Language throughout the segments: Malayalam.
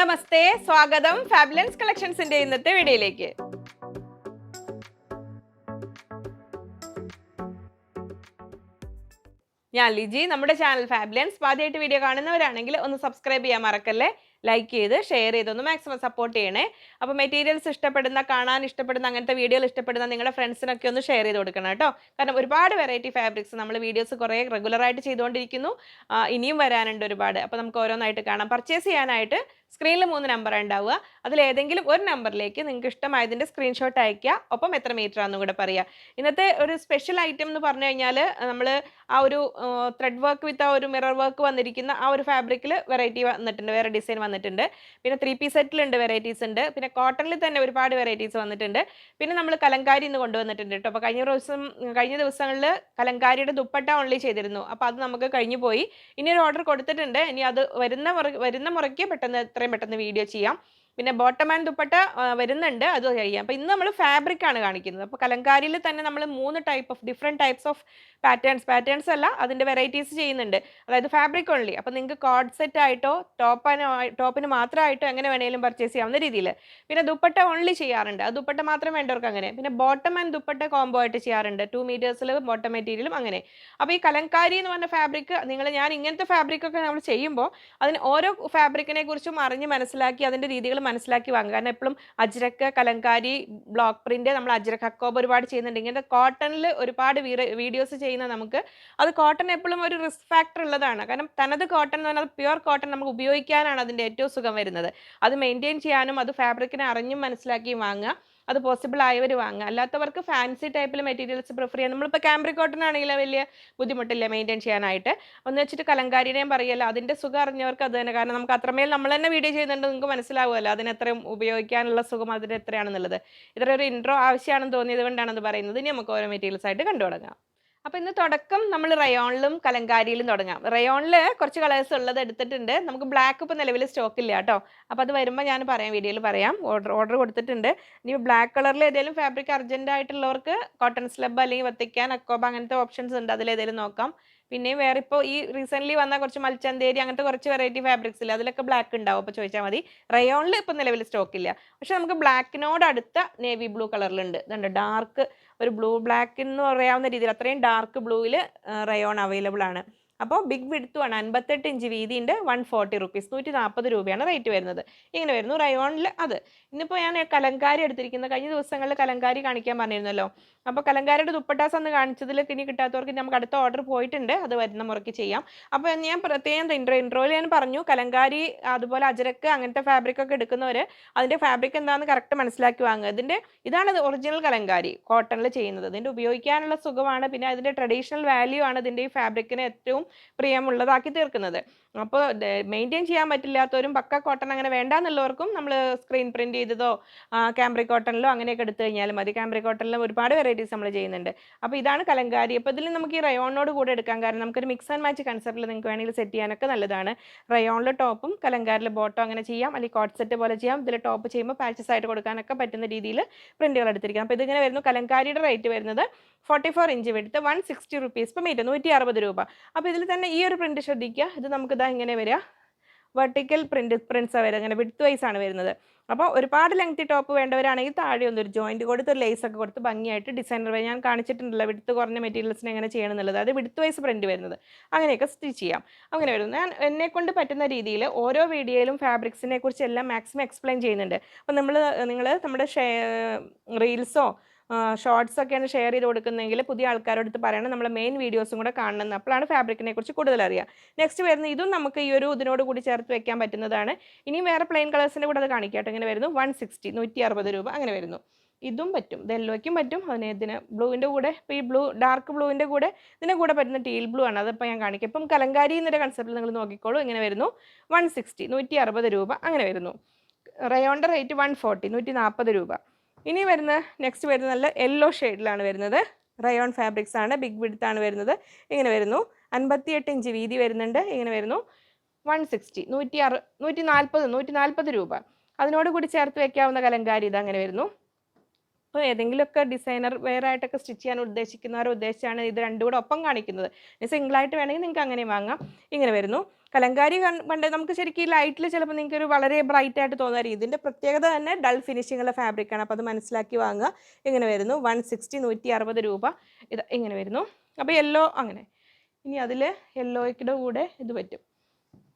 നമസ്തേ സ്വാഗതം ഫാബുലൻസ് കളക്ഷൻസിന്റെ ഇന്നത്തെ വീഡിയോയിലേക്ക്. ഞാൻ ലിജി നമ്മുടെ ചാനൽ ഫാബുലൻസ് ആദ്യമായിട്ട് വീഡിയോ കാണുന്നവരാണെങ്കിൽ ഒന്ന് സബ്സ്ക്രൈബ് ചെയ്യാൻ മറക്കല്ലേ? ലൈക്ക് ചെയ്ത് ഷെയർ ചെയ്ത് ഒന്ന് മാക്സിമം സപ്പോർട്ട് ചെയ്യണേ. അപ്പോൾ മെറ്റീരിയൽസ് ഇഷ്ടപ്പെടുന്ന കാണാൻ ഇഷ്ടപ്പെടുന്ന അങ്ങനത്തെ വീഡിയോകൾ ഇഷ്ടപ്പെടുന്ന നിങ്ങളുടെ ഫ്രണ്ട്സിനൊക്കെ ഒന്ന് ഷെയർ ചെയ്ത് കൊടുക്കണം കേട്ടോ. കാരണം ഒരുപാട് വെറൈറ്റി ഫാബ്രിക്സ് നമ്മൾ വീഡിയോസ് കുറേ റെഗുലറായിട്ട് ചെയ്തുകൊണ്ടിരിക്കുന്നു. ഇനിയും വരാനുണ്ട് ഒരുപാട്. അപ്പോൾ നമുക്ക് ഓരോന്നായിട്ട് കാണാം. പർച്ചേസ് ചെയ്യാനായിട്ട് സ്ക്രീനിൽ മൂന്ന് നമ്പർ ഉണ്ടാവുക. അതിൽ ഏതെങ്കിലും ഒരു നമ്പറിലേക്ക് നിങ്ങൾക്ക് ഇഷ്ടമായതിന്റെ സ്ക്രീൻഷോട്ട് അയക്കുക ഒപ്പം എത്ര മീറ്റർ ആണെന്നും കൂടെ പറയുക. ഇന്നത്തെ ഒരു സ്പെഷ്യൽ ഐറ്റം എന്ന് പറഞ്ഞു കഴിഞ്ഞാൽ നമ്മൾ ആ ഒരു ത്രെഡ് വർക്ക് വിത്ത് ആ ഒരു മിറർ വർക്ക് വന്നിരിക്കുന്ന ആ ഒരു ഫാബ്രിക്കിൽ വെറൈറ്റി വന്നിട്ടുണ്ട്. വേറെ ഡിസൈൻ വന്നിട്ടുണ്ട്. പിന്നെ ത്രീ പീസ് സെറ്റിലുണ്ട് വെറൈറ്റീസ് ഉണ്ട്. പിന്നെ കോട്ടണിൽ തന്നെ ഒരുപാട് വെറൈറ്റീസ് വന്നിട്ടുണ്ട്. പിന്നെ നമ്മൾ കലങ്കാരി ഇന്ന് കൊണ്ടുവന്നിട്ടുണ്ട് കേട്ടോ. അപ്പോൾ കഴിഞ്ഞ ദിവസം കഴിഞ്ഞ ദിവസങ്ങളിൽ കലങ്കാരിയുടെ ദുപ്പട്ട ഓൺലി ചെയ്തിരുന്നു. അപ്പോൾ അത് നമുക്ക് കഴിഞ്ഞു പോയി. ഇനി ഒരു ഓർഡർ കൊടുത്തിട്ടുണ്ട്. ഇനി അത് വരുന്ന വരുന്ന മുറയ്ക്ക് പെട്ടെന്ന് എത്രയും പെട്ടെന്ന് വീഡിയോ ചെയ്യാം. പിന്നെ ബോട്ടം ആൻഡ് ദുപ്പട്ട വരുന്നുണ്ട്. അത് കഴിയാം. അപ്പോൾ ഇന്ന് നമ്മൾ ഫാബ്രിക് ആണ് കാണിക്കുന്നത്. അപ്പോൾ കലങ്കാരിയിൽ തന്നെ നമ്മൾ മൂന്ന് type of different types of patterns patterns അല്ല അതിന്റെ വെറൈറ്റീസ് ചെയ്യുന്നുണ്ട്. അതായത് ഫാബ്രിക് ഓൺലി അപ്പോൾ നിങ്ങൾക്ക് കോഡ് സെറ്റ് ആയിട്ടോ ടോപ്പിന് ടോപ്പിന് മാത്രമായിട്ടോ എങ്ങനെ വേണേലും പർച്ചേസ് ചെയ്യാവുന്ന രീതിയിൽ പിന്നെ ദുപ്പട്ട ഓൺലി ചെയ്യാറുണ്ട്. അത് ദുപ്പട്ട മാത്രം വേണ്ടവർക്ക് അങ്ങനെ. പിന്നെ ബോട്ടം ആൻഡ് ദുപ്പട്ട കോംബോ ആയിട്ട് ചെയ്യാറുണ്ട്. ടു മീറ്റേഴ്സിൽ ബോട്ടം മെറ്റീരിയലും അങ്ങനെ. അപ്പോൾ ഈ കലങ്കാരി എന്ന് പറഞ്ഞ ഫാബ്രിക് നിങ്ങൾ ഞാൻ ഇങ്ങനത്തെ ഫാബ്രിക് ഒക്കെ നമ്മൾ ചെയ്യുമ്പോൾ അതിന് ഓരോ ഫാബ്രിക്കിനെ കുറിച്ചും അറിഞ്ഞ് മനസ്സിലാക്കി അതിന്റെ രീതികൾ മനസ്സിലാക്കി വാങ്ങുക. കാരണം എപ്പോഴും അജ്രക്ക കലങ്കാരി ബ്ലോക്ക് പ്രിന്റ് നമ്മൾ അജ്രക്ക അക്കോബ് ഒരുപാട് ചെയ്യുന്നുണ്ട് ഇങ്ങനത്തെ കോട്ടണിൽ ഒരുപാട് വീഡിയോസ് ചെയ്യുന്ന നമുക്ക് അത് കോട്ടൺ എപ്പോഴും ഒരു റിസ്ക് ഫാക്ടർ ഉള്ളതാണ്. കാരണം തനത് കോട്ടൺ എന്ന് പറഞ്ഞാൽ പ്യുവർ കോട്ടൺ നമുക്ക് ഉപയോഗിക്കാനാണ് അതിന്റെ ഏറ്റവും സുഖം വരുന്നത്. അത് മെയിന്റെയിൻ ചെയ്യാനും അത് ഫാബ്രിക്കിനെ അറിഞ്ഞും മനസ്സിലാക്കിയും വാങ്ങുക. അത് പോസിബിൾ ആയവർ വാങ്ങുക. അല്ലാത്തവർക്ക് ഫാൻസി ടൈപ്പിൽ മെറ്റീരിയൽസ് പ്രിഫർ ചെയ്യാം നമ്മളിപ്പോൾ ക്യാമ്പ്രി കോട്ടൺ ആണെങ്കിൽ വലിയ ബുദ്ധിമുട്ടില്ല മെയിന്റെയിൻ ചെയ്യാനായിട്ട്. ഒന്ന് വെച്ചിട്ട് കലങ്കാരിയുടെയും പറയല്ലോ അതിന്റെ സുഖം അറിഞ്ഞവർക്ക് അത് തന്നെ. കാരണം നമുക്ക് അത്രമേൽ നമ്മൾ തന്നെ വീഡിയോ ചെയ്യുന്നുണ്ട് നിങ്ങൾക്ക് മനസ്സിലാവുമല്ലോ അതിനെത്രയും ഉപയോഗിക്കാനുള്ള സുഖം അതിന് എത്രയാണെന്നുള്ളത് ഇത്ര ഒരു ഇൻട്രോ ആവശ്യമാണെന്ന് തോന്നിയത് കൊണ്ടാണ് അത് പറയുന്നത്. ഇനി നമുക്ക് ഓരോ മെറ്റീരിയൽസ് ആയിട്ട് കണ്ടു തുടങ്ങാം അപ്പോൾ ഇന്ന് തുടക്കം നമ്മൾ റയോണിലും കലങ്കാരിയിലും തുടങ്ങാം. റയോണിൽ കുറച്ച് കളേഴ്സ് ഉള്ളത് എടുത്തിട്ടുണ്ട്. നമുക്ക് ബ്ലാക്ക് ഇപ്പോൾ നിലവിൽ സ്റ്റോക്ക് ഇല്ല കേട്ടോ. അപ്പോൾ അത് വരുമ്പോൾ ഞാൻ പറയാം വീഡിയോയിൽ പറയാം. ഓർഡർ ഓർഡർ കൊടുത്തിട്ടുണ്ട്. ഇനി ബ്ലാക്ക് കളറിൽ ഏതെങ്കിലും ഫാബ്രിക് അർജന്റ് ആയിട്ടുള്ളവർക്ക് കോട്ടൺ സ്ലബ് അല്ലെങ്കിൽ വത്തിക്കാൻ അക്കോബ അങ്ങനത്തെ ഓപ്ഷൻസ് ഉണ്ട്. അതിലേതെങ്കിലും നോക്കാം. പിന്നെയും വേറെ ഇപ്പോൾ ഈ റീസെന്റ്ലി വന്ന കുറച്ച് മൽച്ചന്തേരി അങ്ങനത്തെ കുറച്ച് വെറൈറ്റി ഫാബ്രിക്സ് ഇല്ല അതിലൊക്കെ ബ്ലാക്ക് ഉണ്ടാവും അപ്പോൾ ചോദിച്ചാൽ മതി. റയോണിൽ ഇപ്പോൾ നിലവിൽ സ്റ്റോക്ക് ഇല്ല. പക്ഷെ നമുക്ക് ബ്ലാക്കിനോട് അടുത്ത നേവി ബ്ലൂ കളറിലുണ്ട് ഇതുണ്ട് ഡാർക്ക് ഒരു ബ്ലൂ ബ്ലാക്ക് എന്ന് പറയാവുന്ന രീതിയിൽ അത്രയും ഡാർക്ക് ബ്ലൂവിൽ റയോൺ അവൈലബിൾ ആണ്. അപ്പോൾ ബിഗ് വിടുത്തുമാണ് അൻപത്തെട്ട് ഇഞ്ച് വീതിയുണ്ട്. വൺ ഫോർട്ടി റുപ്പീസ് നൂറ്റി നാൽപ്പത് രൂപയാണ് റേറ്റ് വരുന്നത്. ഇങ്ങനെ വരുന്നു. റയോണിൽ അത്. ഇന്നിപ്പോൾ ഞാൻ കലങ്കാരി എടുത്തിരിക്കുന്നത്. കഴിഞ്ഞ ദിവസങ്ങളിൽ കലങ്കാരി കാണിക്കാൻ പറഞ്ഞിരുന്നല്ലോ. അപ്പോൾ കലങ്കാരിയുടെ ദുപ്പട്ടാസ് അന്ന് കാണിച്ചതിൽ ഇനി കിട്ടാത്തവർക്ക് നമുക്ക് അടുത്ത ഓർഡർ പോയിട്ടുണ്ട്. അത് വരുന്ന മുറയ്ക്ക് ചെയ്യാം. അപ്പോൾ ഞാൻ പ്രത്യേകം ഇൻട്രോ ഇൻട്രോയിൽ ഞാൻ പറഞ്ഞു. കലങ്കാരി അതുപോലെ അജരക്ക് അങ്ങനത്തെ ഫാബ്രിക് ഒക്കെ എടുക്കുന്നവർ അതിന്റെ ഫാബ്രിക് എന്താണെന്ന് കറക്റ്റ് മനസ്സിലാക്കി വാങ്ങുക. ഇതിന്റെ ഇതാണ് ഒറിജിനൽ കലങ്കാരി കോട്ടണിൽ ചെയ്യുന്നത്. ഇതിന്റെ ഉപയോഗിക്കാനുള്ള സുഖമാണ്. പിന്നെ അതിന്റെ ട്രഡീഷണൽ വാല്യൂ ആണ് ഇതിന്റെ ഈ ഫാബ്രിക്കിന് ഏറ്റവും പ്രിയമുള്ളതാക്കി തീർക്കുന്നത്. അപ്പോൾ മെയിന്റെയിൻ ചെയ്യാൻ പറ്റില്ലാത്തവരും പക്ക കോട്ടൺ അങ്ങനെ വേണ്ടാന്നുള്ളവർക്കും നമ്മൾ സ്ക്രീൻ പ്രിന്റ് ചെയ്തതോ ക്യാമ്പ്രി കോട്ടണിലോ അങ്ങനെയൊക്കെ എടുത്തു കഴിഞ്ഞാൽ മതി. ക്യാമ്പ്രി കോട്ടണിലും ഒരുപാട് വെറൈറ്റീസ് നമ്മൾ ചെയ്യുന്നുണ്ട്. അപ്പോൾ ഇതാണ് കലങ്കാരി. അപ്പോൾ ഇതിൽ നമുക്ക് ഈ റയോണിനോട് കൂടെ എടുക്കാം. കാരണം നമുക്കൊരു മിക്സ് ആൻഡ് മാച്ച് കൺസെപ്റ്റിൽ നിങ്ങൾക്ക് വേണമെങ്കിൽ സെറ്റ് ചെയ്യാനൊക്കെ നല്ലതാണ്. റയോണിൽ ടോപ്പും കലങ്കാരിൽ ബോട്ടോ അങ്ങനെ ചെയ്യാം. അല്ലെങ്കിൽ കോട്ട് സെറ്റ് പോലെ ചെയ്യാം. ഇതിൽ ടോപ്പ് ചെയ്യുമ്പോൾ പാച്ചസ് ആയിട്ട് കൊടുക്കാനൊക്കെ പറ്റുന്ന രീതിയിൽ പ്രിന്റുകൾ എടുത്തിരിക്കാം അപ്പോൾ ഇതിങ്ങനെ വരുന്നു. കലങ്കാരിയുടെ റേറ്റ് വരുന്നത് ഫോർട്ടി ഫോർ ഇഞ്ച് വെടുത്ത് വൺ സിക്സ്റ്റി റുപ്പീസ് ഇപ്പം മീറ്റർ നൂറ്റി അറുപത് രൂപ. അപ്പോൾ ഇതിൽ തന്നെ ഈ ഒരു പ്രിന്റ് ശ്രദ്ധിക്കുക. ഇത് നമുക്ക് ഇതാ ഇങ്ങനെ വരിക? വെർട്ടിക്കൽ പ്രിന്റ് പ്രിൻസാണ് വരിക. അങ്ങനെ വിഡ്ത്ത് വൈസ് ആണ് വരുന്നത്. അപ്പോൾ ഒരുപാട് ലെങ്തി ടോപ്പ് വേണ്ടവരാണെങ്കിൽ താഴെ ഒന്നൊരു ജോയിന്റ് കൊടുത്ത് ഒരു ലേസ് ഒക്കെ കൊടുത്ത് ഭംഗിയായിട്ട് ഡിസൈനർ ഞാൻ കാണിച്ചിട്ടുണ്ടല്ലോ വിടുത്ത് കുറഞ്ഞ മെറ്റീരിയൽസിന് എങ്ങനെ ചെയ്യണം എന്നുള്ളത്. അത് വിടുത്ത് വൈസ് പ്രിന്റ് വരുന്നത്. അങ്ങനെയൊക്കെ സ്റ്റിച്ച് ചെയ്യാം. അങ്ങനെ വരുന്നു. ഞാൻ എന്നെ കൊണ്ട് പറ്റുന്ന രീതിയിൽ ഓരോ വീഡിയോയിലും ഫാബ്രിക്സിനെ കുറിച്ച് എല്ലാം മാക്സിമം എക്സ്പ്ലെയിൻ ചെയ്യുന്നുണ്ട്. അപ്പോൾ നമ്മൾ നിങ്ങൾ നമ്മുടെ റീൽസോ ഷോർട്സ് ഒക്കെയാണ് ഷെയർ ചെയ്ത് കൊടുക്കുന്നതെങ്കിൽ പുതിയ ആൾക്കാരോട് പറയണം. നമ്മളെ മെയിൻ വീഡിയോസും കൂടെ കാണണം അപ്പോഴാണ് ഫാബ്രിക്കിനെ കുറിച്ച് കൂടുതൽ അറിയുക. നെക്സ്റ്റ് വരുന്ന ഇതും നമുക്ക് ഈ ഒരു ഇതിനോട് കൂടി ചേർത്ത് വെക്കാൻ പറ്റുന്നതാണ്. ഇനിയും വേറെ പ്ലെയിൻ കളേഴ്സിന്റെ കൂടെ അത് കാണിക്കട്ടെ ഇങ്ങനെ വരുന്നു. വൺ സിക്സ്റ്റി നൂറ്റി അറുപത് രൂപ. അങ്ങനെ വരുന്നു. ഇതും പറ്റും. ഇത് പറ്റും. അതിന് ഇതിന് ബ്ലൂവിന്റെ കൂടെ ഇപ്പോൾ ഈ ബ്ലൂ ഡാർക്ക് ബ്ലൂവിന്റെ കൂടെ ഇതിന്റെ കൂടെ പറ്റുന്ന ടീൽ ബ്ലൂ ആണ്. അതിപ്പോൾ ഞാൻ കാണിക്കാം. ഇപ്പം കലങ്കാരി എന്നൊരു കൺസെപ്റ്റിൽ നിങ്ങൾ നോക്കിക്കോളൂ. ഇങ്ങനെ വരുന്നു. വൺ സിക്സ്റ്റി നൂറ്റി അറുപത് രൂപ. അങ്ങനെ വരുന്നു. റയോണിന്റെ റേറ്റ് വൺ ഫോർട്ടി നൂറ്റി നാൽപ്പത് രൂപ. ഇനി വരുന്ന നെക്സ്റ്റ് വരുന്ന നല്ല യെല്ലോ ഷെയ്ഡിലാണ് വരുന്നത്. റയോൺ ഫാബ്രിക്സ് ആണ് ബിഗ് വിഡ്ത്ത് ആണ് വരുന്നത്. ഇങ്ങനെ വരുന്നു. അൻപത്തിയെട്ട് ഇഞ്ച് വീതി വരുന്നുണ്ട്. ഇങ്ങനെ വരുന്നു. വൺ സിക്സ്റ്റി നൂറ്റി അറു നൂറ്റി നാൽപ്പത് നൂറ്റി നാൽപ്പത് രൂപ. അതിനോട് കൂടി ചേർത്ത് വെക്കാവുന്ന കലങ്കാരി ഇത് അങ്ങനെ വരുന്നു. അപ്പോൾ ഏതെങ്കിലുമൊക്കെ ഡിസൈനർ വെയർ ആയിട്ടൊക്കെ സ്റ്റിച്ച് ചെയ്യാൻ ഉദ്ദേശിക്കുന്നവർ ഉദ്ദേശിച്ചാണ് ഇത് രണ്ടും കൂടെ ഒപ്പം കാണിക്കുന്നത്. സിംഗിളായിട്ട് വേണമെങ്കിൽ നിങ്ങൾക്ക് അങ്ങനെ വാങ്ങാം. ഇങ്ങനെ വരുന്നു. കലങ്കാരി പണ്ട് നമുക്ക് ശരിക്കും ലൈറ്റിൽ ചിലപ്പോൾ നിങ്ങൾക്ക് ഒരു വളരെ ബ്രൈറ്റ് ആയിട്ട് തോന്നാറ് ഇതിന്റെ പ്രത്യേകത തന്നെ ഡൾ ഫിനിഷിങ്ങുള്ള ഫാബ്രിക്കാണ് അപ്പോൾ അത് മനസ്സിലാക്കി വാങ്ങുക. ഇങ്ങനെ വരുന്നു. വൺ സിക്സ്റ്റി നൂറ്റി അറുപത് രൂപ. ഇത് ഇങ്ങനെ വരുന്നു. അപ്പോൾ യെല്ലോ അങ്ങനെ. ഇനി അതിൽ യെല്ലോയ്ക്കുടെ കൂടെ ഇത് പറ്റും.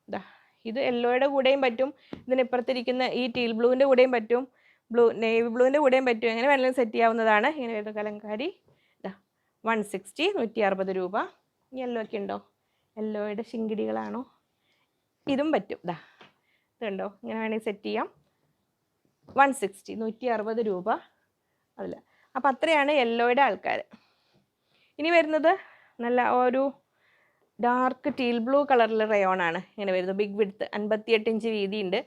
ഇതാ ഇത് യെല്ലോയുടെ കൂടെയും പറ്റും. ഇതിനിപ്പുറത്തിരിക്കുന്ന ഈ ടീൽ ബ്ലൂവിന്റെ കൂടെയും പറ്റും. ബ്ലൂ നേവി ബ്ലൂവിന്റെ കൂടെയും പറ്റും. എങ്ങനെ വേണമെങ്കിലും സെറ്റ് ചെയ്യാവുന്നതാണ്. ഇങ്ങനെ വരുന്ന കലങ്കാരി. ഇതാ വൺ സിക്സ്റ്റി നൂറ്റി അറുപത് രൂപ. യെല്ലോ ഒക്കെ ഉണ്ടോ? യെല്ലോയുടെ ശിങ്കിടികളാണോ? ഇതും പറ്റും. ഇതാ ഇതുണ്ടോ? ഇങ്ങനെ വേണമെങ്കിൽ സെറ്റ് ചെയ്യാം. വൺ സിക്സ്റ്റി നൂറ്റി അറുപത് രൂപ. അതിൽ. അപ്പോൾ അത്രയാണ് യെല്ലോയുടെ ആൾക്കാർ ഇനി വരുന്നത് നല്ല ഒരു ഡാർക്ക് ടീൽ ബ്ലൂ കളറിൽ റയോണാണ് ഇങ്ങനെ വരുന്നത്. ബിഗ് വിഡ്ത്ത് അൻപത്തിയെട്ട് ഇഞ്ച് വീതിയുണ്ട്.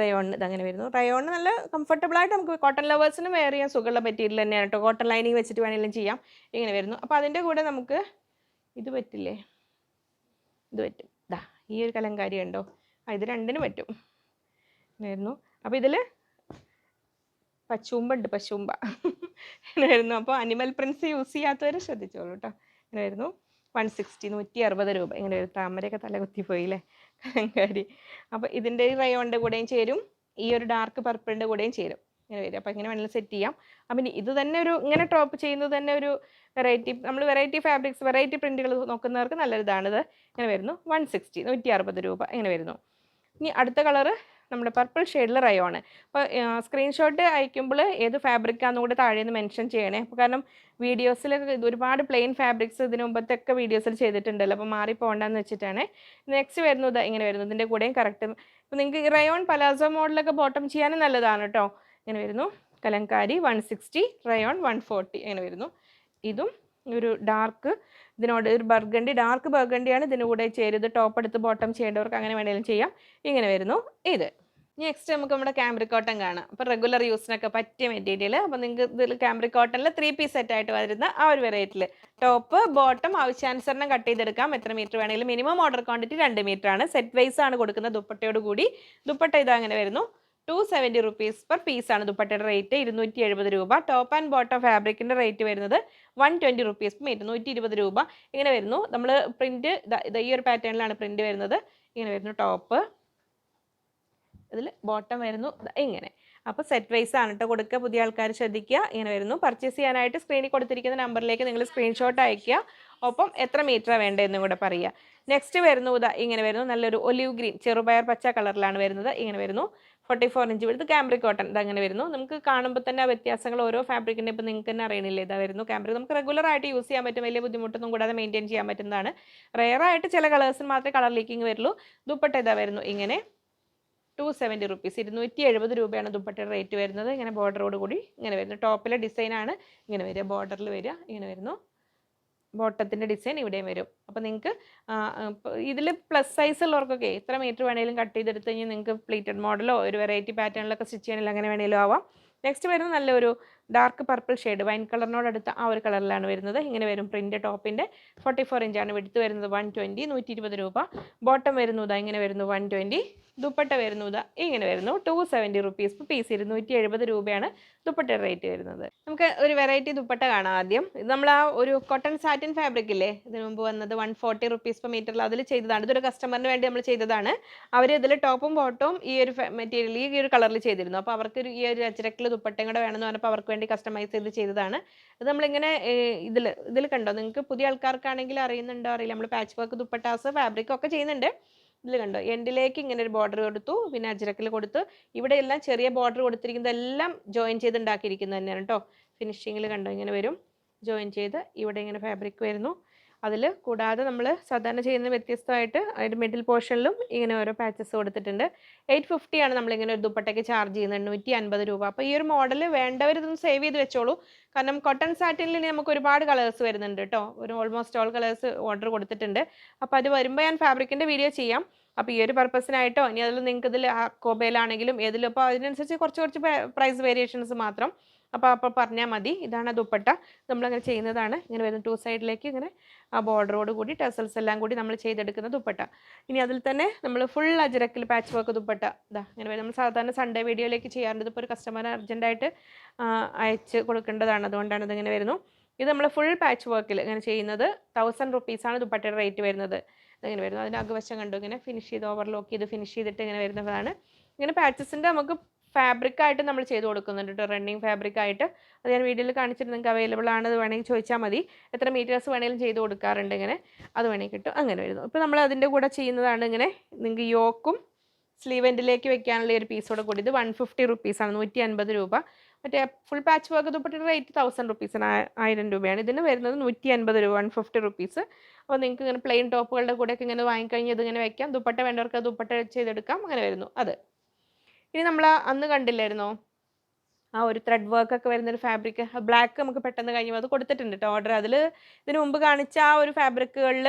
റയോണിന് ഇതങ്ങനെ വരുന്നു. റയോണിന് നല്ല കംഫർട്ടബിൾ ആയിട്ട് നമുക്ക് കോട്ടൺ ലവേഴ്സിനും വെയർ ചെയ്യാൻ സുഖമുള്ള മെറ്റീരിയൽ തന്നെയാണ് കേട്ടോ കോട്ടൺ ലൈനിങ് വെച്ചിട്ട് വേണമെങ്കിലും ചെയ്യാം. ഇങ്ങനെ വരുന്നു. അപ്പോൾ അതിന്റെ കൂടെ നമുക്ക് ഇത് പറ്റില്ലേ? ഇത് പറ്റും. ഇതാ ഈ ഒരു കലങ്കാരി ഉണ്ടോ ആ ഇത് രണ്ടിനും പറ്റും. വരുന്നു. അപ്പോൾ ഇതിൽ പച്ചൂമ്പ ഉണ്ട് പശുമ്പ ഇങ്ങനെയായിരുന്നു അപ്പോൾ അനിമൽ പ്രിൻസ് യൂസ് ചെയ്യാത്തവർ ശ്രദ്ധിച്ചോളൂ കേട്ടോ ഇങ്ങനെ വരുന്നു. വൺ സിക്സ്റ്റി നൂറ്റി അറുപത് രൂപ. ഇങ്ങനെ ഒരു താമരയൊക്കെ തല കുത്തിപ്പോയില്ലേ കലങ്കാരി അപ്പോൾ ഇതിന്റെ റയോണിന്റെ കൂടെയും ചേരും ഈ ഒരു ഡാർക്ക് പർപ്പിളിന്റെ കൂടെയും ചേരും. ഇങ്ങനെ വരും. അപ്പോൾ ഇങ്ങനെ വേണമെങ്കിലും സെറ്റ് ചെയ്യാം. അപ്പം ഇത് തന്നെ ഒരു ഇങ്ങനെ ടോപ്പ് ചെയ്യുന്നത് തന്നെ ഒരു വെറൈറ്റി നമ്മൾ വെറൈറ്റി ഫാബ്രിക്സ് വെറൈറ്റി പ്രിന്റുകൾ നോക്കുന്നവർക്ക് നല്ലൊരിതാണിത്. ഇങ്ങനെ വരുന്നു. വൺ സിക്സ്റ്റി നൂറ്റി അറുപത് രൂപ ഇങ്ങനെ വരുന്നു. ഇനി അടുത്ത കളറ് നമ്മുടെ പർപ്പിൾ ഷെയ്ഡിൽ റയോണ് അപ്പോൾ സ്ക്രീൻഷോട്ട് അയക്കുമ്പോൾ ഏത് ഫാബ്രിക്കാന്നും കൂടെ താഴെ നിന്ന് മെൻഷൻ ചെയ്യണേ. അപ്പോൾ കാരണം വീഡിയോസിൽ ഒരുപാട് പ്ലെയിൻ ഫാബ്രിക്സ് ഇതിന് മുമ്പത്തെ ഒക്കെ വീഡിയോസിൽ ചെയ്തിട്ടുണ്ടല്ലോ. അപ്പോൾ മാറി പോകണ്ടെന്ന് വെച്ചിട്ടാണ്. നെക്സ്റ്റ് വരുന്നത് ഇങ്ങനെ വരുന്നു. ഇതിന്റെ കൂടെയും കറക്റ്റ് അപ്പോൾ നിങ്ങൾക്ക് റയോൺ പലാസോ മോഡലൊക്കെ ബോട്ടം ചെയ്യാനും നല്ലതാണ് കേട്ടോ ഇങ്ങനെ വരുന്നു. Kalamkari one sixty rayon one forty ഇങ്ങനെ വരുന്നു. ഇതും ഒരു ഡാർക്ക് ഇതിനോട് ഒരു ബർഗണ്ടി ഡാർക്ക് ബർഗണ്ടിയാണ് ഇതിന് കൂടെ ചേരുത് ടോപ്പ് എടുത്ത് ബോട്ടം ചെയ്യേണ്ടവർക്ക് അങ്ങനെ വേണമെങ്കിലും ചെയ്യാം. ഇങ്ങനെ വരുന്നു. ഇത്. നെക്സ്റ്റ് നമുക്ക് നമ്മുടെ ക്യാമ്പ്രിക് കോട്ടൺ കാണാം. അപ്പോൾ റെഗുലർ യൂസിനൊക്കെ പറ്റിയ മെറ്റീരിയൽ അപ്പോൾ നിങ്ങൾക്ക് ഇതിൽ ക്യാമ്പ്രിക് കോട്ടണിൽ ത്രീ പീസ് സെറ്റായിട്ട് വരുന്ന ആ ഒരു വെറൈറ്റിയിൽ ടോപ്പ് ബോട്ടം ആവശ്യാനുസരണം കട്ട് ചെയ്തെടുക്കാം. എത്ര മീറ്റർ വേണമെങ്കിലും മിനിമം ഓർഡർ ക്വാണ്ടിറ്റി രണ്ട് മീറ്റർ ആണ്. സെറ്റ് വൈസ് ആണ് കൊടുക്കുന്നത് ദുപ്പട്ടയോട് കൂടി. ദുപ്പട്ട ഇതാ അങ്ങനെ വരുന്നു. ടു സെവന്റി റുപ്പീസ് പെർ പീസാണ്. ദുപ്പട്ടയുടെ റേറ്റ് ഇരുന്നൂറ്റി എഴുപത് രൂപ. ടോപ്പ് ആൻഡ് ബോട്ടം ഫാബ്രിക്കിന്റെ റേറ്റ് വരുന്നത് one twenty rupees per metre നൂറ്റി ഇരുപത് രൂപ. ഇങ്ങനെ വരുന്നു. നമ്മൾ പ്രിന്റ് ഈ ഒരു പാറ്റേണിലാണ് പ്രിന്റ് വരുന്നത്. ഇങ്ങനെ വരുന്നു ടോപ്പ്. ഇതിൽ ബോട്ടം വരുന്നു. ഇങ്ങനെ. അപ്പോൾ സെറ്റ് വൈസ് ആണ് കേട്ടോ കൊടുക്കുക. പുതിയ ആൾക്കാർ ശ്രദ്ധിക്കുക. ഇങ്ങനെ വരുന്നു. പർച്ചേസ് ചെയ്യാനായിട്ട് സ്ക്രീനിൽ കൊടുത്തിരിക്കുന്ന നമ്പറിലേക്ക് നിങ്ങൾ സ്ക്രീൻഷോട്ട് അയക്കുക ഒപ്പം എത്ര മീറ്ററാണ് വേണ്ടതെന്നും കൂടെ പറയുക. നെക്സ്റ്റ് വരുന്നു. ഇതാ ഇങ്ങനെ വരുന്നു. നല്ലൊരു ഒലിവ് ഗ്രീൻ ചെറുപയർ പച്ച കളറിലാണ് വരുന്നത്. ഇങ്ങനെ വരുന്നു. ഫോർട്ടി ഫോർ ഇഞ്ച് വിടുത്ത് ക്യാമ്പ്രിക് കോട്ടൺ. ഇതങ്ങനെ വരുന്നു. നമുക്ക് കാണുമ്പോൾ തന്നെ വ്യത്യാസങ്ങൾ ഓരോ ഫാബ്രിക്കിന്റെ ഇപ്പോൾ നിങ്ങൾക്ക് തന്നെ അറിയണില്ല? ഇതാ വരുന്നു ക്യാമ്പ്രിക് നമുക്ക് റെഗുലർ ആയിട്ട് യൂസ് ചെയ്യാൻ പറ്റും. വലിയ ബുദ്ധിമുട്ടൊന്നും കൂടാതെ മെയിന്റെയിൻ ചെയ്യാൻ പറ്റുന്നതാണ്. റെയർ ആയിട്ട് ചില കളേഴ്സിന് മാത്രമേ കളർ ലീക്കിങ് വരുള്ളൂ. ദുപ്പട്ട ഇതാ വരുന്നു. ഇങ്ങനെ ടു സെവന്റി റുപ്പീസ് ഇരുന്നൂറ്റി എഴുപത് രൂപയാണ് ദുപ്പട്ടയുടെ റേറ്റ് വരുന്നത്. ഇങ്ങനെ ബോർഡറോട് കൂടി ഇങ്ങനെ വരുന്നു. ടോപ്പിലെ ഡിസൈനാണ് ഇങ്ങനെ വരിക ബോർഡറിൽ വരിക ഇങ്ങനെ വരുന്നു. ബോട്ടത്തിന്റെ ഡിസൈൻ ഇവിടെയും വരും. അപ്പോൾ നിങ്ങൾക്ക് ഇതിൽ പ്ലസ് സൈസ് ഉള്ളവർക്കൊക്കെ എത്ര മീറ്റർ വേണേലും കട്ട് ചെയ്തെടുത്ത് കഴിഞ്ഞാൽ നിങ്ങൾക്ക് പ്ലീറ്റഡ് മോഡലോ ഒരു വെറൈറ്റി പാറ്റേണിലൊക്കെ സ്റ്റിച്ച് ചെയ്യണമെങ്കിൽ അങ്ങനെ വേണേലും ആവാം. നെക്സ്റ്റ് വരുന്നത് നല്ലൊരു ഡാർക്ക് പർപ്പിൾ ഷെയ്ഡ് വൈൻ കളറിനോട് അടുത്ത ആ ഒരു കളറിലാണ് വരുന്നത്. ഇങ്ങനെ വരും പ്രിന്റ് ടോപ്പിന്റെ ഫോർട്ടി ഫോർ ഇഞ്ചാണ് എടുത്ത് വരുന്നത് വൺ ട്വന്റി നൂറ്റി ഇരുപത് രൂപ ബോട്ടം വരുന്നത് ഇങ്ങനെ വരുന്നു വൺ ട്വന്റി ദുപ്പട്ട വരുന്നത് ഇങ്ങനെ വരുന്നു ടു സെവന്റി റുപ്പീസ് പീസ് ഇരുന്നൂറ്റി എഴുപത് രൂപയാണ് ദുപ്പട്ട റേറ്റ് വരുന്നത്. നമുക്ക് ഒരു വെറൈറ്റി ദുപ്പട്ട കാണാം ആദ്യം. ഇത് നമ്മൾ ആ ഒരു കോട്ടൺ സാറ്റിൻ ഫാബ്രിക് ഇല്ലേ? ഇതിനു മുമ്പ് വന്നത് വൺ ഫോർട്ടി റുപ്പീസ് പെർ മീറ്ററിൽ അതിൽ ചെയ്തതാണ്. ഇതൊരു കസ്റ്റമറിന് വേണ്ടി നമ്മൾ ചെയ്തതാണ്. അവർ ഇതിൽ ടോപ്പും ബോട്ടവും ഈ ഒരു മെറ്റീരിയൽ ഈ ഒരു കളറിൽ ചെയ്തിരുന്നു. അപ്പോൾ അവർക്ക് ഈ ഒരു അച്ചരക്കിൽ ദുപ്പട്ടയും കൂടെ വേണമെന്ന് പറഞ്ഞപ്പോൾ അവർക്ക് വേണ്ടി കസ്റ്റമൈസ് ചെയ്ത് ചെയ്തതാണ്. ഇത് നമ്മളിങ്ങനെ ഇതിൽ ഇതിൽ കണ്ടോ? നിങ്ങൾക്ക് പുതിയ ആൾക്കാർക്കാണെങ്കിൽ അറിയുന്നുണ്ടോ? അറിയില്ല. നമ്മൾ പാച്ച് വർക്ക് ദുപ്പട്ടാസ് ഫാബ്രിക് ഒക്കെ ചെയ്യുന്നുണ്ട്. ഇതിൽ കണ്ടോ? എൻഡിലേക്ക് ഇങ്ങനെ ഒരു ബോർഡർ കൊടുത്തു. പിന്നെ അജ്രക്കിൽ കൊടുത്തു. ഇവിടെ എല്ലാം ചെറിയ ബോർഡർ കൊടുത്തിരിക്കുന്നത് എല്ലാം ജോയിൻ ചെയ്ത് ഉണ്ടാക്കിയിരിക്കുന്നത് തന്നെയാണ് കേട്ടോ ഫിനിഷിങ്ങിൽ കണ്ടോ? ഇങ്ങനെ വരും. ജോയിൻ ചെയ്ത് ഇവിടെ ഇങ്ങനെ ഫാബ്രിക് വരുന്നു. അതിൽ കൂടാതെ നമ്മൾ സാധാരണ ചെയ്യുന്ന വ്യത്യസ്തമായിട്ട് അതിന്റെ മിഡിൽ പോർഷനിലും ഇങ്ങനെ ഓരോ പാച്ചസ് കൊടുത്തിട്ടുണ്ട്. എയ്റ്റ് ഫിഫ്റ്റിയാണ് നമ്മളിങ്ങനെ ഒരു ദുപ്പട്ടയ്ക്ക് ചാർജ് ചെയ്യുന്നത്. എണ്ണൂറ്റി അൻപത് രൂപ. അപ്പോൾ ഈ ഒരു മോഡൽ വേണ്ടവർ ഇതൊന്ന് സേവ് ചെയ്ത് വെച്ചോളൂ. കാരണം കോട്ടൺ സാറ്റിനിൽ നമുക്ക് ഒരുപാട് കളേഴ്സ് വരുന്നുണ്ട് കേട്ടോ ഒരു ഓൾമോസ്റ്റ് ഓൾ കളേഴ്സ് ഓർഡർ കൊടുത്തിട്ടുണ്ട്. അപ്പോൾ അത് വരുമ്പോൾ ഞാൻ ഫാബ്രിക്കിന്റെ വീഡിയോ ചെയ്യാം. അപ്പോൾ ഈ ഒരു പർപ്പസിനായിട്ടോ ഇനി അതിൽ നിങ്ങൾക്ക് ഇതിൽ കോബയിലാണെങ്കിലും ഏതിലും അപ്പോൾ അതിനനുസരിച്ച് കുറച്ച് കുറച്ച് പ്രൈസ് വേരിയേഷൻസ് മാത്രം അപ്പോൾ അപ്പോൾ പറഞ്ഞാൽ മതി. ഇതാണ് ദുപ്പട്ട. നമ്മളങ്ങനെ ചെയ്യുന്നതാണ്. ഇങ്ങനെ വരുന്ന ടു സൈഡിലേക്ക് ഇങ്ങനെ ആ ബോർഡറോട് കൂടി ടെസൽസ് എല്ലാം കൂടി നമ്മൾ ചെയ്തെടുക്കുന്ന ദുപ്പട്ട. ഇനി അതിൽ തന്നെ നമ്മൾ ഫുൾ അജരക്കിൽ പാച്ച് വർക്ക് ദുപ്പട്ട. ഇതാ ഇങ്ങനെ വരും നമ്മൾ സാധാരണ സൺഡേ വീഡിയോയിലേക്ക് ചെയ്യാറുണ്ട്. ഇതിപ്പോൾ ഒരു കസ്റ്റമർ അർജന്റായിട്ട് അയച്ച് കൊടുക്കേണ്ടതാണ്. അതുകൊണ്ടാണ് ഇതിങ്ങനെ വരുന്നു. ഇത് നമ്മൾ ഫുൾ പാച്ച് വർക്കിൽ ഇങ്ങനെ ചെയ്യുന്നത്. തൗസൻഡ് റുപ്പീസാണ് ദുപ്പട്ടയുടെ റേറ്റ് വരുന്നത്. ഇങ്ങനെ വരുന്നു. അതിന്റെ അകവശം കണ്ടു. ഇങ്ങനെ ഫിനിഷ് ചെയ്ത് ഓവർലോക്ക് ചെയ്ത് ഫിനിഷ് ചെയ്തിട്ട് ഇങ്ങനെ വരുന്നതാണ്. ഇങ്ങനെ പാച്ചസിന്റെ നമുക്ക് ഫാബ്രിക് ആയിട്ട് നമ്മൾ ചെയ്ത് കൊടുക്കുന്നുണ്ട് കേട്ടോ. റണ്ണിങ് ഫാബ്രിക് ആയിട്ട് അത് ഞാൻ വീഡിയോയിൽ കാണിച്ചിട്ട് നിങ്ങൾക്ക് അവൈലബിൾ ആണ്. അത് വേണമെങ്കിൽ ചോദിച്ചാൽ മതി. എത്ര മീറ്റേഴ്സ് വേണമെങ്കിലും ചെയ്ത് കൊടുക്കാറുണ്ട് ഇങ്ങനെ. അത് വേണമെങ്കിൽ കിട്ടും. അങ്ങനെ വരുന്നു. ഇപ്പോൾ നമ്മൾ അതിന്റെ കൂടെ ചെയ്യുന്നതാണ് ഇങ്ങനെ. നിങ്ങൾക്ക് യോക്കും സ്ലീവ് വെക്കാനുള്ള ഒരു പീസോടെ കൂടി ഇത് വൺ ഫിഫ്റ്റി റുപ്പീസാണ് നൂറ്റി അൻപത് രൂപ. മറ്റേ ഫുൾ പാച്ച് വർക്ക് ദുപ്പട്ടിയുടെ റേറ്റ് തൗസൻഡ് റുപ്പീസാണ് ആയിരം രൂപയാണ്. ഇതിന് വരുന്നത് നൂറ്റി അൻപത് രൂപ. വൺ ഫിഫ്റ്റി റുപ്പീസ് അപ്പോൾ നിങ്ങൾക്ക് ഇങ്ങനെ പ്ലെയിൻ ടോപ്പുകളുടെ കൂടെയൊക്കെ ഇങ്ങനെ വാങ്ങിക്കഴിഞ്ഞ് ഇതിങ്ങനെ വെക്കാം. ദുപ്പട്ട വേണ്ടവർക്ക് ദുപ്പട്ട ചെയ്തെടുക്കാം. അങ്ങനെ വരുന്നു. അത്. ഇനി നമ്മൾ അന്ന് കണ്ടില്ലായിരുന്നോ? ആ ഒരു ത്രെഡ് വർക്ക് ഒക്കെ വരുന്ന ഒരു ഫാബ്രിക് ബ്ലാക്ക് നമുക്ക് പെട്ടെന്ന് കഴിഞ്ഞു അത് കൊടുത്തിട്ടുണ്ട് കേട്ടോ ഓർഡർ അതിൽ ഇതിന് മുമ്പ് കാണിച്ച ആ ഒരു ഫാബ്രിക്കുകളിൽ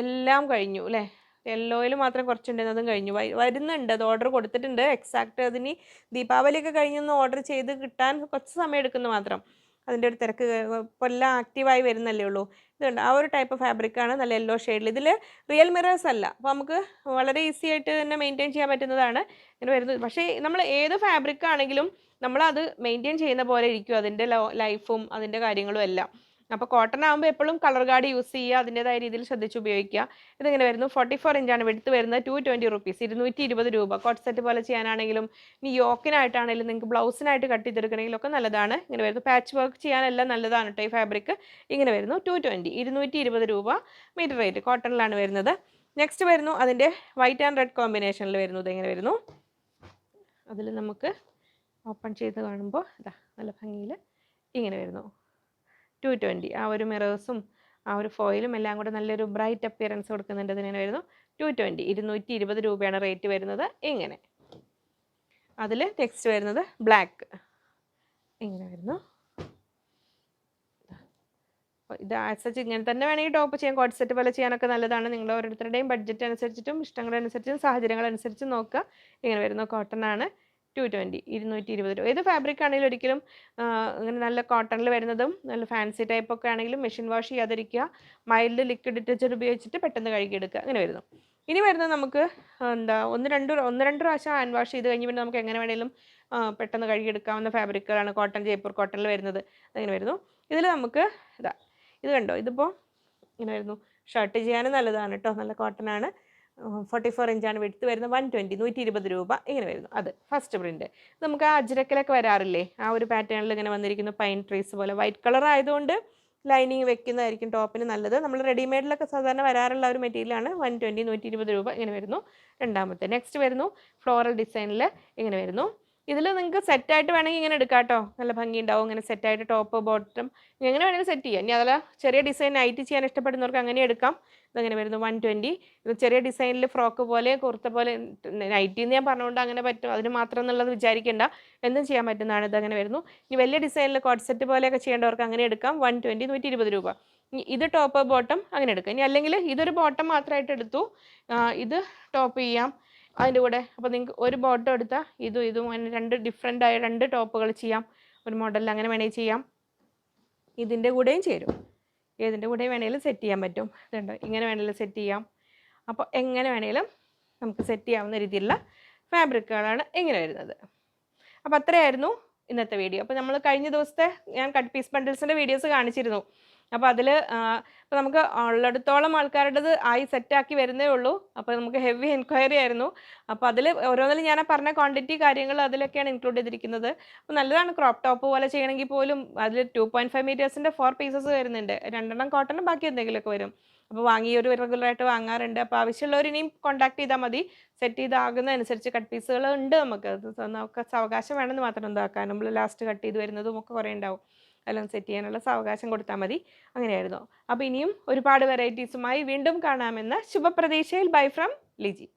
എല്ലാം കഴിഞ്ഞു അല്ലേ യെല്ലോയിൽ മാത്രം കുറച്ചുണ്ടായിരുന്നു അതും കഴിഞ്ഞു. വരുന്നുണ്ട്. അത് ഓർഡർ കൊടുത്തിട്ടുണ്ട്. എക്സാക്റ്റ് അതിന് ദീപാവലിയൊക്കെ കഴിഞ്ഞൊന്ന് ഓർഡർ ചെയ്ത് കിട്ടാൻ കുറച്ച് സമയം എടുക്കുന്നു മാത്രം. അതിന്റെ ഒരു തിരക്ക് ഇപ്പോൾ എല്ലാം ആക്റ്റീവായി വരുന്നല്ലേ ഉള്ളൂ. ഇതുണ്ട് ആ ഒരു ടൈപ്പ് ഫാബ്രിക്കാണ് നല്ല യെല്ലോ ഷെയ്ഡിൽ ഇതിൽ റിയൽ മിറേഴ്സ് അല്ല. അപ്പോൾ നമുക്ക് വളരെ ഈസി ആയിട്ട് തന്നെ മെയിന്റെയിൻ ചെയ്യാൻ പറ്റുന്നതാണ് ഇങ്ങനെ വരുന്നത്. പക്ഷേ നമ്മൾ ഏത് ഫാബ്രിക്കാണെങ്കിലും നമ്മളത് മെയിന്റെയിൻ ചെയ്യുന്ന പോലെ ഇരിക്കും അതിന്റെ ലൈഫും അതിന്റെ കാര്യങ്ങളും എല്ലാം. അപ്പോൾ കോട്ടൺ ആകുമ്പോൾ എപ്പോഴും കളർ ഗാർഡ് യൂസ് ചെയ്യുക അതിന്റെതായ രീതിയിൽ ശ്രദ്ധിച്ച് ഉപയോഗിക്കുക. ഇതിങ്ങനെ വരുന്നു? ഫോർട്ടി ഫോർ ഇഞ്ചാണ് വെടുത്ത് വരുന്നത് ടു ട്വന്റി റുപ്പീസ് ഇരുന്നൂറ്റി ഇരുപത് രൂപ. കോട്ട് സെറ്റ് പോലെ ചെയ്യാനാണെങ്കിലും ഇനി യോക്കിനായിട്ടാണെങ്കിലും നിങ്ങൾക്ക് ബ്ലൗസിനായിട്ട് കട്ട് ചെയ്തെടുക്കണമെങ്കിലും ഒക്കെ നല്ലതാണ്. ഇങ്ങനെ വരുന്നു. പാച്ച് വർക്ക് ചെയ്യാനെല്ലാം നല്ലതാണ് കേട്ടോ ഈ ഫാബ്രിക് ഇങ്ങനെ വരുന്നു. ടു ട്വന്റി ഇരുന്നൂറ്റി ഇരുപത് രൂപ മീറ്റർ റേറ്റ് കോട്ടണിലാണ് വരുന്നത്. നെക്സ്റ്റ് വരുന്നു. അതിന്റെ വൈറ്റ് ആൻഡ് റെഡ് കോമ്പിനേഷനിൽ വരുന്നത് ഇങ്ങനെ വരുന്നു? അതിൽ നമുക്ക് ഓപ്പൺ ചെയ്ത് കാണുമ്പോൾ ഇതാ നല്ല ഭംഗിയിൽ ഇങ്ങനെ വരുന്നു. ടു ട്വന്റി ആ ഒരു മിറേഴ്സും ആ ഒരു ഫോയിലും എല്ലാം കൂടെ നല്ലൊരു ബ്രൈറ്റ് അപ്പിയറൻസ് കൊടുക്കുന്നുണ്ട് ഇതിങ്ങനെ വരുന്നു. ടു ട്വന്റി ഇരുന്നൂറ്റി ഇരുപത് രൂപയാണ് റേറ്റ് വരുന്നത് ഇങ്ങനെ. അതിൽ ടെക്സ്റ്റ് വരുന്നത് ബ്ലാക്ക് ഇങ്ങനെ വരുന്നു. ഇത് ആസച്ച് ഇങ്ങനെ തന്നെ വേണമെങ്കിൽ ടോപ്പ് ചെയ്യാൻ കോട്ട്സെറ്റ് പോലെ ചെയ്യാനൊക്കെ നല്ലതാണ്. നിങ്ങൾ ഓരോരുത്തരുടെയും ബഡ്ജറ്റ് അനുസരിച്ചിട്ടും ഇഷ്ടങ്ങളനുസരിച്ചും സാഹചര്യങ്ങളനുസരിച്ചും നോക്കുക. ഇങ്ങനെ വരുന്നു. കോട്ടൺ ആണ്. ടു ട്വന്റി ഇരുന്നൂറ്റി ഇരുപത് രൂപ. ഏത് ഫാബ്രിക് ആണെങ്കിലും ഒരിക്കലും ഇങ്ങനെ നല്ല കോട്ടണിൽ വരുന്നതും നല്ല ഫാൻസി ടൈപ്പ് ഒക്കെ ആണെങ്കിലും മെഷീൻ വാഷ് ചെയ്യാതിരിക്കുക. മൈൽഡ് ലിക്വിഡ് ഡിറ്റർജന്റ് ഉപയോഗിച്ചിട്ട് പെട്ടെന്ന് കഴുകിയെടുക്കുക. അങ്ങനെ വരുന്നു. ഇനി വരുന്നത് നമുക്ക് എന്താ ഒന്ന് രണ്ട് ഒന്ന് രണ്ട് പ്രാവശ്യം ഹാൻഡ് വാഷ് ചെയ്ത് കഴിഞ്ഞ് പിന്നെ നമുക്ക് എങ്ങനെ വേണേലും പെട്ടെന്ന് കഴുകിയെടുക്കാവുന്ന ഫാബ്രിക്കുകളാണ് കോട്ടൺ ജയ്പൂർ കോട്ടണിൽ വരുന്നത്. അങ്ങനെ വരുന്നു. ഇതിൽ നമുക്ക് ഇതാ ഇത് കണ്ടോ? ഇതിപ്പോൾ ഇങ്ങനെ വരുന്നു. ഷർട്ട് ചെയ്യാനും നല്ലതാണ് കേട്ടോ. നല്ല കോട്ടൺ ആണ്. ഫോർട്ടി ഫോർ ഇഞ്ചാണ് വെടുത്ത് വരുന്നത് വൺ ട്വന്റി നൂറ്റി ഇരുപത് രൂപ ഇങ്ങനെ വരുന്നു. അത് ഫസ്റ്റ് പ്രിന്റ് നമുക്ക് ആ അജ്രക്കലൊക്കെ വരാറില്ലേ? ആ ഒരു പാറ്റേണിൽ ഇങ്ങനെ വന്നിരിക്കുന്ന പൈൻ ട്രീസ് പോലെ വൈറ്റ് കളർ ആയതുകൊണ്ട് ലൈനിങ് വെക്കുന്നതായിരിക്കും ടോപ്പിന് നല്ലത്. നമ്മൾ റെഡിമെയ്ഡിലൊക്കെ സാധാരണ വരാറുള്ള ഒരു മെറ്റീരിയലാണ് വൺ ട്വന്റി നൂറ്റി ഇരുപത് രൂപ ഇങ്ങനെ വരുന്നു. രണ്ടാമത്തെ നെക്സ്റ്റ് വരുന്നു. ഫ്ലോറൽ ഡിസൈനിൽ ഇങ്ങനെ വരുന്നു. ഇതിൽ നിങ്ങൾക്ക് സെറ്റായിട്ട് വേണമെങ്കിൽ ഇങ്ങനെ എടുക്കാം കേട്ടോ നല്ല ഭംഗി ഉണ്ടാവും ഇങ്ങനെ സെറ്റായിട്ട് ടോപ്പ് ബോട്ടം എങ്ങനെ വേണമെങ്കിലും സെറ്റ് ചെയ്യാം. ഇനി അതല്ല ചെറിയ ഡിസൈൻ നൈറ്റ് ചെയ്യാൻ ഇഷ്ടപ്പെടുന്നവർക്ക് അങ്ങനെ എടുക്കാം. ഇതങ്ങനെ വരുന്നു? വൺ ട്വന്റി ഇത് ചെറിയ ഡിസൈനിൽ ഫ്രോക്ക് പോലെ കുർത്ത പോലെ നൈറ്റി എന്ന് ഞാൻ പറഞ്ഞുകൊണ്ട് അങ്ങനെ പറ്റും. അതിന് മാത്രം എന്നുള്ളത് വിചാരിക്കേണ്ട. എന്തും ചെയ്യാൻ പറ്റുന്നതാണ് ഇതങ്ങനെ വരുന്നു. ഇനി വലിയ ഡിസൈനിൽ കോട്ട് സെറ്റ് പോലെയൊക്കെ ചെയ്യേണ്ടവർക്ക് അങ്ങനെ എടുക്കാം. വൺ ട്വന്റി നൂറ്റി ഇരുപത് രൂപ ഇത് ടോപ്പ് ബോട്ടം അങ്ങനെ എടുക്കാം. ഇനി അല്ലെങ്കിൽ ഇതൊരു ബോട്ടം മാത്രമായിട്ട് എടുത്തു. ഇത് ടോപ്പ് ചെയ്യാം. അതിന്റെ കൂടെ. അപ്പോൾ നിങ്ങൾക്ക് ഒരു ബോട്ടം എടുത്താൽ ഇതും ഇതും അങ്ങനെ രണ്ട് ഡിഫറെന്റ് ആയ രണ്ട് ടോപ്പുകൾ ചെയ്യാം. ഒരു മോഡലിൽ അങ്ങനെ വേണമെങ്കിൽ ചെയ്യാം. ഇതിന്റെ കൂടെയും ചേരും. ഏതിന്റെ കൂടെ വേണമെങ്കിലും സെറ്റ് ചെയ്യാൻ പറ്റും. ഇതുണ്ട്. ഇങ്ങനെ വേണമെങ്കിലും സെറ്റ് ചെയ്യാം. അപ്പോൾ എങ്ങനെ വേണമെങ്കിലും നമുക്ക് സെറ്റ് ചെയ്യാവുന്ന രീതിയിലുള്ള ഫാബ്രിക്കുകളാണ് ഇങ്ങനെ വരുന്നത്. അപ്പോൾ അത്രയായിരുന്നു ഇന്നത്തെ വീഡിയോ അപ്പോൾ നമ്മൾ കഴിഞ്ഞ ദിവസത്തെ ഞാൻ കട്ട് പീസ് ബണ്ടിൽസിന്റെ വീഡിയോസ് കാണിച്ചിരുന്നു. അപ്പോൾ അതിൽ അപ്പോൾ നമുക്ക് ഉള്ളിടത്തോളം ആൾക്കാരുടേത് ആയി സെറ്റാക്കി വരുന്നേ ഉള്ളൂ. അപ്പോൾ നമുക്ക് ഹെവി എൻക്വയറി ആയിരുന്നു. അപ്പോൾ അതിൽ ഓരോന്നിലും ഞാൻ പറഞ്ഞ ക്വാണ്ടിറ്റി കാര്യങ്ങൾ അതിലൊക്കെയാണ് ഇൻക്ലൂഡ് ചെയ്തിരിക്കുന്നത്. അപ്പോൾ നല്ലതാണ് ക്രോപ്പ് ടോപ്പ് പോലെ ചെയ്യണമെങ്കിൽ പോലും അതിൽ ടു പോയിന്റ് ഫൈവ് മീറ്റേഴ്സിന്റെ ഫോർ പീസസ് വരുന്നുണ്ട്. രണ്ടെണ്ണം കോട്ടണും ബാക്കി എന്തെങ്കിലുമൊക്കെ വരും. അപ്പോൾ വാങ്ങി ഒരു റെഗുലറായിട്ട് വാങ്ങാറുണ്ട്. അപ്പോൾ ആവശ്യമുള്ളവർ ഇനിയും കോൺടാക്ട് ചെയ്താൽ മതി. സെറ്റ് ചെയ്താകുന്ന അനുസരിച്ച് കട്ട് പീസുകൾ ഉണ്ട് നമുക്ക്. നമുക്ക് അവകാശം വേണമെന്ന് മാത്രം എന്താക്കാൻ നമ്മൾ ലാസ്റ്റ് കട്ട് ചെയ്ത് വരുന്നതും ഒക്കെ കുറേ ഉണ്ടാവും. എല്ലാം സെറ്റ് ചെയ്യാനുള്ള സാവകാശം കൊടുത്താൽ മതി. അങ്ങനെയായിരുന്നു. അപ്പോൾ ഇനിയും ഒരുപാട് വെറൈറ്റീസുമായി വീണ്ടും കാണാമെന്ന് ശുഭപ്രതീക്ഷയിൽ ബൈ ഫ്രം ലിജി.